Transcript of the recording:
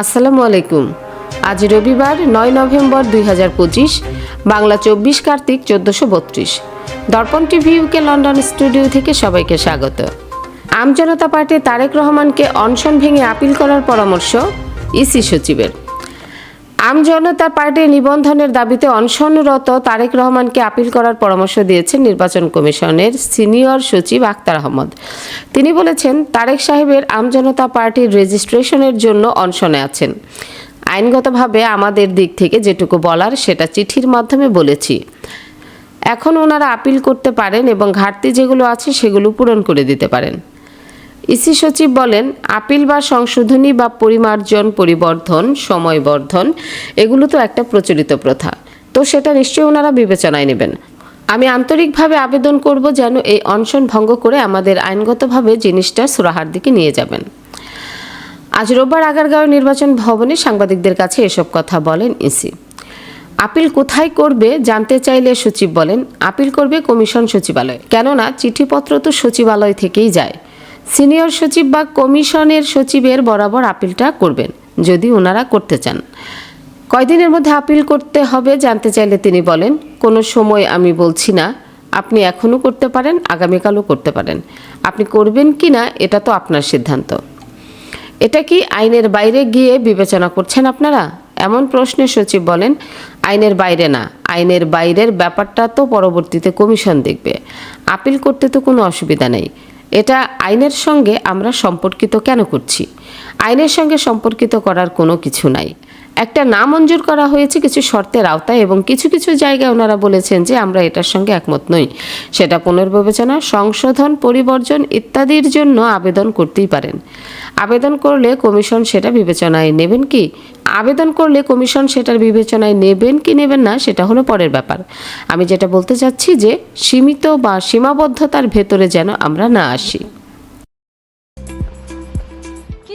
আসসালামু আলাইকুম। আজ রবিবার নয় নভেম্বর দুই হাজার পঁচিশ, বাংলা চব্বিশ কার্তিক চোদ্দশো বত্রিশ। দর্পণ টিভি ইউকে লন্ডন স্টুডিও থেকে সবাইকে স্বাগত। আমজনতা পার্টি তারেক রহমানকে অনশন ভেঙে আপিল করার পরামর্শ ইসি সচিবের। আমজনতা পার্টির নিবন্ধনের দাবিতে অনশনরত তারেক রহমানকে আপিল করার পরামর্শ দিয়েছেন নির্বাচন কমিশনের সিনিয়র সচিব আক্তার আহমদ। তিনি বলেছেন, তারেক সাহেবের আমজনতা পার্টির রেজিস্ট্রেশনের জন্য অনশনে আছেন। আইনগতভাবে আমাদের দিক থেকে যেটুকু বলার, সেটা চিঠির মাধ্যমে বলেছি। এখন ওনারা আপিল করতে পারেন এবং ঘাটতি যেগুলো আছে সেগুলো পূরণ করে দিতে পারেন। ইসি সচিব বলেন, আপিল বা সংশোধনী বা পরিমার্জন, পরিবর্ধন, সময়বর্ধন, এগুলো তো একটা প্রচলিত প্রথা। তো সেটা নিশ্চয়ই ওনারা বিবেচনায় নেবেন। আমি আন্তরিকভাবে আবেদন করব যেন এই অনশন ভঙ্গ করে আমাদের আইনগতভাবে জিনিসটা সুরাহার দিকে নিয়ে যাবেন। আজ রোববার আগারগাঁও নির্বাচন ভবনে সাংবাদিকদের কাছে এসব কথা বলেন ইসি। আপিল কোথায় করবে জানতে চাইলে সচিব বলেন, আপিল করবে কমিশন সচিবালয়। কেননা চিঠিপত্র তো সচিবালয় থেকেই যায়। সিনিয়র সচিব বা কমিশনের সচিবের বরাবর আপিলটা করবেন, যদি ওনারা করতে চান। কয়দিনের মধ্যে আপিল করতে হবে জানতে চাইলে তিনি বলেন, কোনো সময় আমি বলছি না, আপনি এখনও করতে পারেন, আগামীকালও করতে পারেন। আপনি করবেন কি না, এটা তো আপনার সিদ্ধান্ত। এটা কি আইনের বাইরে গিয়ে বিবেচনা করছেন আপনারা? এমন প্রশ্নে সচিব বলেন, আইনের বাইরে না। আইনের বাইরের ব্যাপারটা তো পরবর্তীতে কমিশন দেখবে। আপিল করতে তো কোনো অসুবিধা নেই। এটা আইনের সঙ্গে আমরা সম্পর্কিত কেন করছি? আইনের সঙ্গে সম্পর্কিত করার কোনো কিছু নাই। একটা নাম মঞ্জুর করা হয়েছে কিছু শর্তের আওতায় এবং কিছু কিছু জায়গায় ওনারা বলেছেন যে আমরা এটার সঙ্গে একমত নই। সেটা পুনর্বিবেচনা, সংশোধন, পরিবর্জন ইত্যাদির জন্য আবেদন করতেই পারেন। আবেদন করলে কমিশন সেটা বিবেচনায় নেবেন কি? আবেদন করলে কমিশন সেটার বিবেচনায় নেবেন কি নেবেন না সেটা হলো পরের ব্যাপার। আমি যেটা বলতে চাচ্ছি যে সীমিত বা সীমাবদ্ধতার ভেতরে যেন আমরা না আসি।